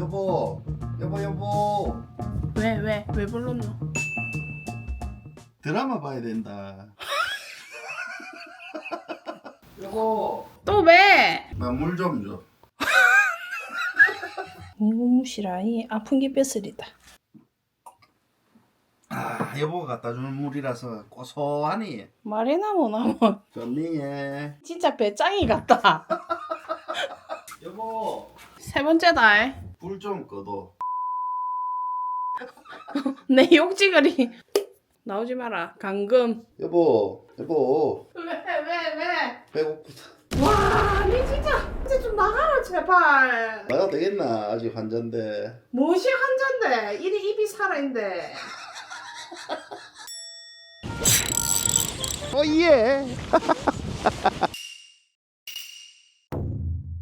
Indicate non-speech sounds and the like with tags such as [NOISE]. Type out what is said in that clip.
여보 여보 여보 왜 왜 왜 불렀노? 드라마 봐야 된다 [LAUGHS] 여보 또 왜? 나 물 좀줘 무무시라이 [LAUGHS] 아픈 게 뼈슬이다. 아 여보가 갖다 주는 물이라서 고소하니 말이나 뭐나 뭐 좋니 예 진짜 배짱이 같다. [LAUGHS] 여보 세 번째다. 불 좀 꺼도 [LAUGHS] 내 욕지거리 나오지 마라. 강금. 여보 여보 왜왜 왜? 배고프다 와, 니 진짜 이제 좀 나가라 제발. 나가 되겠나 아직 환자인데 무엇이 환자인데 이리 입이 살아있는데. 오예 [LAUGHS]